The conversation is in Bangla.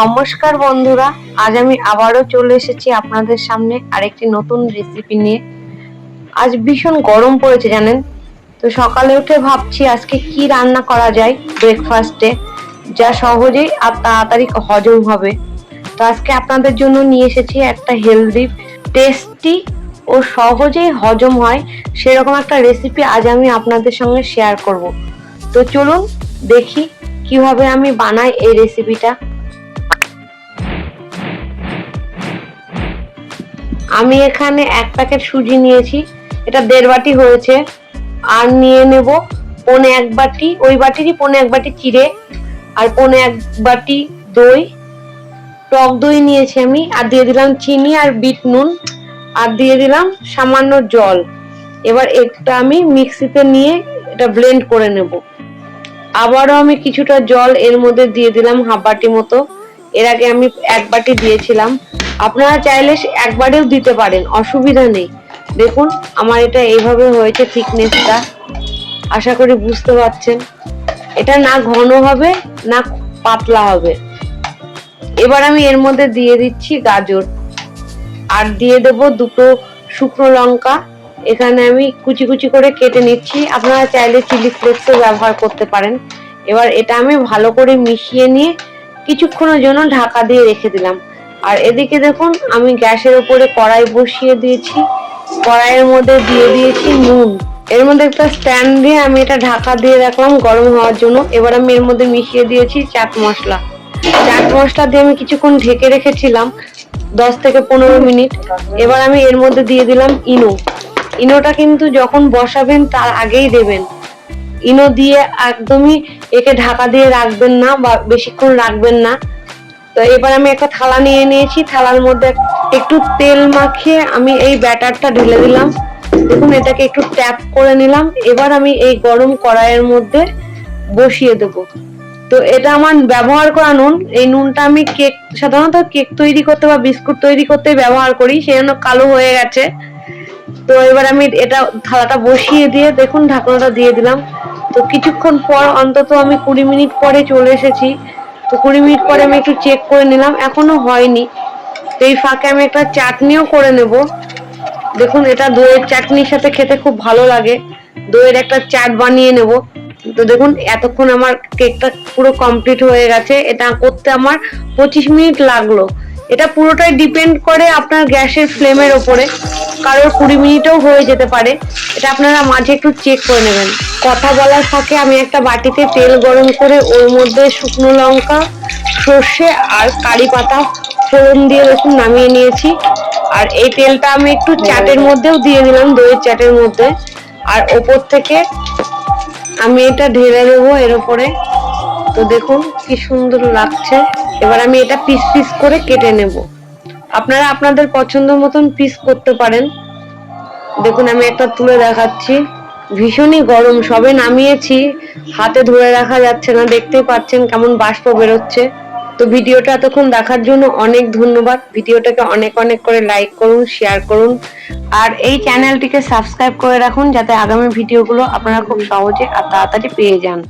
নমস্কার বন্ধুরা, আজ আমি আবারও চলে এসেছি আপনাদের সামনে আরেকটি নতুন রেসিপি নিয়ে। আজ ভীষণ গরম পড়েছে, জানেন? তো সকালে উঠে ভাবছি আজকে কি রান্না করা যায় ব্রেকফাস্টে যা সহজেই আর তাড়াতাড়ি হজম হবে। তো আজকে আপনাদের জন্য নিয়ে এসেছি একটা হেলদি টেস্টি ও সহজেই হজম হয় সেরকম একটা রেসিপি আজ আমি আপনাদের সঙ্গে শেয়ার করব। তো চলুন দেখি কীভাবে আমি বানাই এই রেসিপিটা আমি এখানে এক প্যাকেট সুজি নিয়েছি, এটা দেড় বাটি হয়েছে, আর নিয়ে নেব পনে এক বাটি, ওই বাটিরই পনে এক বাটি চিড়ে, আর পনে এক বাটি দই, টক দই নিয়েছি আমি, আর দিয়ে দিলাম চিনি আর বিট নুন, আর দিয়ে দিলাম সামান্য জল। এবার এটা আমি মিক্সিতে নিয়ে এটা ব্লেন্ড করে নেব। আবারও আমি কিছুটা জল এর মধ্যে দিয়ে দিলাম হাফ বাটি মতো। এর আগে আমি এক বাটি দিয়েছিলাম। আপনারা চাইলে একবারেও দিতে পারেন, অসুবিধা নেই। দেখুন, আমার এটা এইভাবে হয়েছে থিকনেসটা। আশা করি বুঝতে পারছেন। এটা না ঘন হবে, না পাতলা হবে। এবার আমি এর মধ্যে দিয়ে দিচ্ছি গাজর। আর দিয়ে দেব দুটো শুকনো লঙ্কা। এখানে আমি কুচি কুচি করে কেটে নিচ্ছি। আপনারা চাইলে চিলি ফ্লেক্সও ব্যবহার করতে পারেন। এবার এটা আমি ভালো করে মিশিয়ে নিয়ে কিছুক্ষণের জন্য ঢাকা দিয়ে রেখে দিলাম। আর এদিকে দেখুন, আমি গ্যাসের উপরে কড়াই বসিয়ে দিয়েছি। কড়াইয়ের মধ্যে দিয়ে দিয়েছি নুন। এর মধ্যে একটা স্ট্যান্ড দিয়ে আমি এটা ঢাকা দিয়ে রাখলাম গরম হওয়ার জন্য। এবার আমি এর মধ্যে মিশিয়ে দিয়েছি চাট মশলা। চাট মশলা দিয়ে আমি কিছুক্ষণ ঢেকে রেখেছিলাম, দশ থেকে পনেরো মিনিট। এবার আমি এর মধ্যে দিয়ে দিলাম ইনো। ইনোটা কিন্তু যখন বসাবেন, তার আগেই দেবেন। ইনো দিয়ে একদমই একে ঢাকা দিয়ে রাখবেন না বা বেশিক্ষণ রাখবেন না। তো এবার আমি একটা থালা নিয়ে নিয়েছি। থালার মধ্যে একটু তেল মাখিয়ে আমি এই ব্যাটারটা ঢেলে দিলাম। দেখুন, এটাকে একটু ট্যাপ করে নিলাম। এবার আমি এই গরম কড়াইয়ের মধ্যে বসিয়ে দেব। তো এটা আমার ব্যবহার করা নুন। এই নুনটা আমি কেক, সাধারণত কেক তৈরি করতে বা বিস্কুট তৈরি করতে ব্যবহার করি। সেই জন্য কালো হয়ে গেছে। তো এবার আমি এটা থালাটা বসিয়ে দিয়ে, দেখুন, ঢাকনাটা দিয়ে দিলাম। তো কিছুক্ষণ পর অন্তত আমি কুড়ি মিনিট পরে চলে এসেছি। তো কুড়ি মিনিট পরে আমি একটু চেক করে নিলাম, এখনও হয়নি। তো এই ফাঁকে আমি একটা চাটনিও করে নেব। দেখুন, এটা দইয়ের চাটনির সাথে খেতে খুব ভালো লাগে। দইয়ের একটা চাট বানিয়ে নেব। তো দেখুন, এতক্ষণ আমার কেকটা পুরো কমপ্লিট হয়ে গেছে। এটা করতে আমার পঁচিশ মিনিট লাগল। এটা পুরোটাই ডিপেন্ড করে আপনার গ্যাসের ফ্লেমের ওপরে। কারোর কুড়ি মিনিটও হয়ে যেতে পারে। এটা আপনারা মাঝে একটু চেক করে নেবেন। কথা বলার ফাঁকে আমি একটা বাটিতে তেল গরম করে ওর মধ্যে শুকনো লঙ্কা, সর্ষে আর কারি পাতা ফোড়ন দিয়ে দেখুন নামিয়ে নিয়েছি। আর এই তেলটা আমি একটু চাটের মধ্যেও দিয়ে দিলাম, দইয়ের চাটের মধ্যে। আর ওপর থেকে আমি এটা ঢেলে দেবো এর ওপরে। তো দেখুন কি সুন্দর লাগছে। এবার আমি এটা পিস পিস করে কেটে নেব। আপনারা আপনাদের পছন্দ মতন পিস করতে পারেন। দেখুন, আমি একটা তুলে দেখাচ্ছি। ভীষণই গরম, সবে নামিয়েছি। হাতে ধরে রাখা যাচ্ছে না, দেখতেই পাচ্ছেন কেমন বাষ্প বেরোচ্ছে। তো ভিডিওটা এতক্ষণ দেখার জন্য অনেক ধন্যবাদ। ভিডিওটাকে অনেক অনেক করে লাইক করুন শেয়ার করুন। আর এই চ্যানেলটিকে সাবস্ক্রাইব করে রাখুন, যাতে আগামী ভিডিওগুলো আপনারা খুব সহজে আর তাড়াতাড়ি পেয়ে যান।